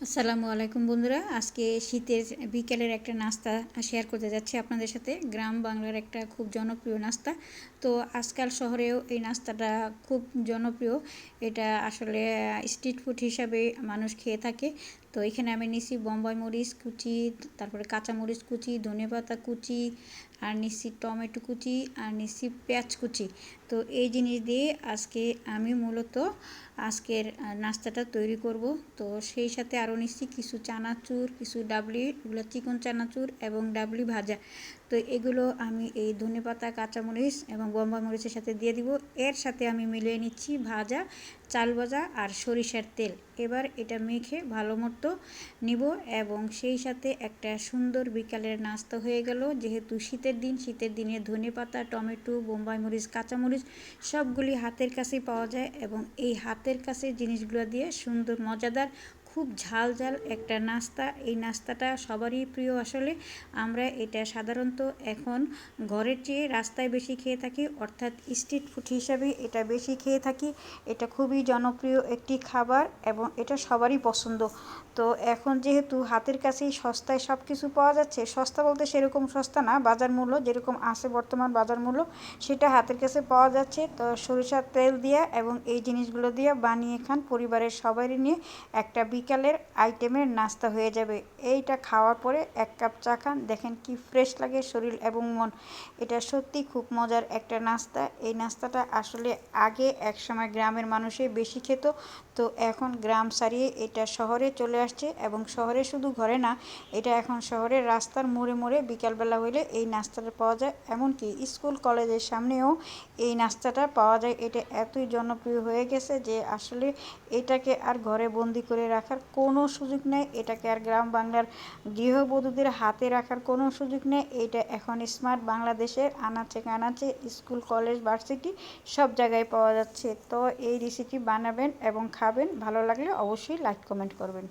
আসসালামু আলাইকুম বন্ধুরা। আজকে শীতের বিকেলের একটা নাস্তা শেয়ার করতে যাচ্ছি আপনাদের সাথে। গ্রাম বাংলার একটা খুব জনপ্রিয় নাস্তা। তো আজকাল শহরেও এই নাস্তাটা খুব জনপ্রিয়। এটা আসলে স্ট্রিট ফুড হিসাবে মানুষ খেয়ে থাকে। তো এখানে আমি নিছি বম্বাই মরিচ কুচি, তারপরে কাঁচা মরিচ কুচি ধনে পাতা কুচি, আর নিচ্ছি টমেটো কুচি, আর নিচ্ছি পেঁয়াজ কুচি। তো এই জিনিস দিয়ে আজকে আমি মূলত আজকের নাস্তাটা তৈরি করব। তো সেই সাথে আরও নিচ্ছি কিছু চানাচুর, কিছু ডাবলি, এগুলো চিকন চানাচুর এবং ডাবলি ভাজা। তো এগুলো আমি এই ধনে পাতা কাঁচামরিচ এবং বোম্বাই মরিচের সাথে দিয়ে দিব। এর সাথে আমি মিলিয়ে নিচ্ছি ভাজা, চাল ভাজা আর সরিষার তেল। এবার এটা মেখে ভালো মতো নিব এবং সেই সাথে একটা সুন্দর বিকালের নাস্তা হয়ে গেল। যেহেতু শীতের দিন, শীতের দিনে ধনে পাতা, টমেটো, বোম্বাই মরিচ কাঁচামরিচ সবগুলি হাতের কাছেই পাওয়া যায় এবং এই হাতের কাছে জিনিসগুলো দিয়ে সুন্দর, মজাদার খুব ঝাল ঝাল একটা নাস্তা। এই নাস্তাটা সবারই প্রিয় আসলে। আমরা এটা সাধারণত এখন ঘরের চেয়ে রাস্তায় বেশি খেয়ে থাকি, অর্থাৎ স্ট্রিট ফুড হিসাবে এটা বেশি খেয়ে থাকি। এটা খুবই জনপ্রিয় একটি খাবার এবং এটা সবারই পছন্দ। তো এখন যেহেতু হাতের কাছেই সস্তায় সব কিছু পাওয়া যাচ্ছে, সস্তা বলতে সেরকম সস্তা না, বাজার মূল্য যেরকম আছে বর্তমান বাজার মূল্য সেটা হাতের কাছে পাওয়া যাচ্ছে। তো সরিষার তেল দিয়ে এবং এই জিনিসগুলো দিয়ে বানিয়ে খান পরিবারের সবাই নিয়ে একটা বিকালের আইটেমের নাস্তা হয়ে যাবে। এইটা খাওয়ার পরে এক কাপ চা খান, দেখেন কি ফ্রেশ লাগে শরীর এবং মন। এটা সত্যি খুব মজার একটা নাস্তা। এই নাস্তাটা আসলে আগে একসময় গ্রামের মানুষে বেশি খেত, তো এখন গ্রাম সারিয়ে এটা শহরে চলে আসছে এবং শহরে শুধু ঘরে না, এটা এখন শহরের রাস্তার মোড়ে মোড়ে বিকালবেলা হইলে এই নাস্তাটা পাওয়া যায়। এমনকি স্কুল, কলেজের সামনেও এই নাস্তাটা পাওয়া যায়। এটা এতই জনপ্রিয় হয়ে গেছে যে আসলে এটাকে আর ঘরে বন্দি করে রাখার কোনো সুযোগ নেই, এটাকে আর গ্রাম বাংলার গৃহবধূদের হাতে রাখার কোনো সুযোগ নেই। এটা এখন স্মার্ট বাংলাদেশের আনাচে কানাচে, স্কুল, কলেজ, ভার্সিটি সব জায়গায় পাওয়া যাচ্ছে। তো এই রেসিপি বানাবেন এবং খাবেন, ভালো লাগলে অবশ্যই লাইক কমেন্ট করবেন।